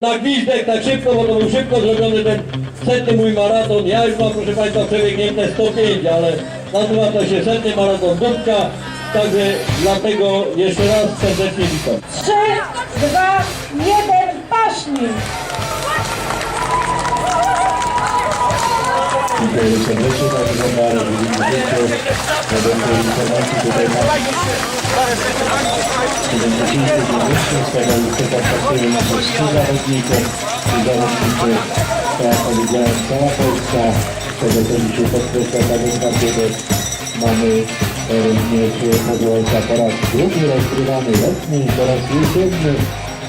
Na gwizdek, tak szybko, bo to był szybko zrobiony ten setny mój maraton. Ja już mam, proszę Państwa, przebiegnięte 105, ale nazywa to się setny maraton Dubka. Także dlatego jeszcze raz serdecznie witam. Serdecznie, tak wygląda. Według tej informacji tutaj ma 70 z tego listyka pracuje na 100 zawodników i zawodnicy, tak jak powiedziałem, cała Polska, tego co dzisiaj podkreśla Karinka kiedy mamy e, również podłoża po raz drugi rozgrywany letni, po raz jesienny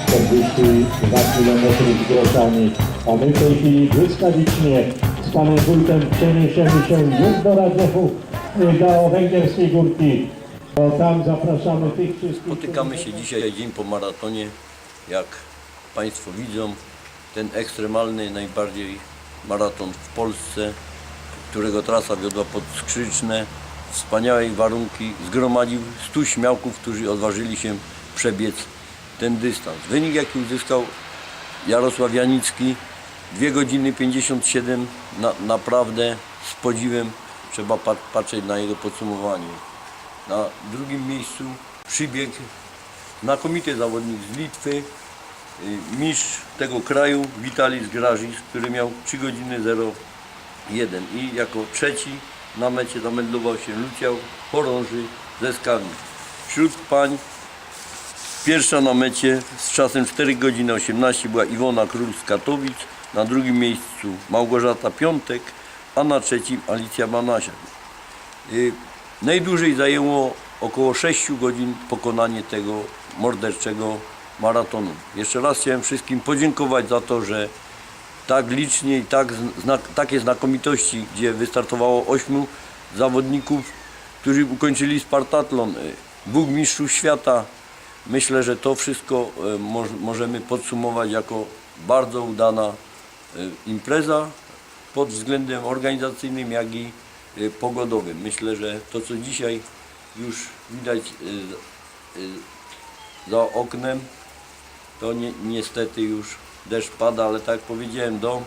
42 km z groszami, a my w tej chwili błyskawicznie z panem wójtem przeniesiemy się już do Radzewu, do Węgierskiej Górki, bo tam zapraszamy tych wszystkich... Spotykamy się dzisiaj dzień po maratonie. Jak Państwo widzą, ten ekstremalny najbardziej maraton w Polsce, którego trasa wiodła pod Skrzyczne. Wspaniałe warunki. Zgromadził 100 śmiałków, którzy odważyli się przebiec ten dystans. Wynik jaki uzyskał Jarosław Janicki 2 godziny 57 na, naprawdę z podziwem trzeba pat- patrzeć na jego podsumowanie. Na drugim miejscu przybiegł znakomity zawodnik z Litwy, y, mistrz tego kraju Witalis Grażis, który miał 3 godziny 01 i jako trzeci na mecie zameldował się Luciał Chorąży ze Skali. Wśród pań Pierwsza na mecie z czasem 4 godziny 18 była Iwona Król z Katowic, na drugim miejscu Małgorzata Piątek, a na trzecim Alicja Banasiak. Y, Najdłużej zajęło około 6 godzin pokonanie tego morderczego maratonu. Jeszcze raz chciałem wszystkim podziękować za to, że tak licznie i tak, takie znakomitości, gdzie wystartowało 8 zawodników, którzy ukończyli Spartatlon, y, dwóch mistrzów świata. Myślę, że to wszystko y, moż, możemy podsumować jako bardzo udana y, impreza pod względem organizacyjnym, jak i y, pogodowym. Myślę, że to, co dzisiaj już widać y, y, za oknem, to ni niestety już deszcz pada, ale tak jak powiedziałem, do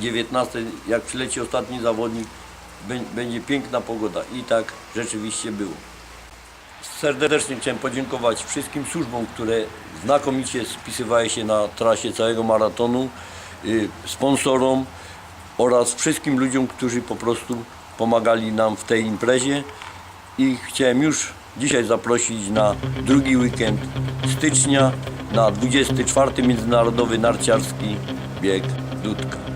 19, jak przyleci ostatni zawodnik, bę- będzie piękna pogoda i tak rzeczywiście było. Serdecznie chciałem podziękować wszystkim służbom, które znakomicie spisywały się na trasie całego maratonu, y, sponsorom oraz wszystkim ludziom, którzy po prostu pomagali nam w tej imprezie. I chciałem już dzisiaj zaprosić na drugi weekend stycznia na 24 Międzynarodowy Narciarski Bieg Dudka.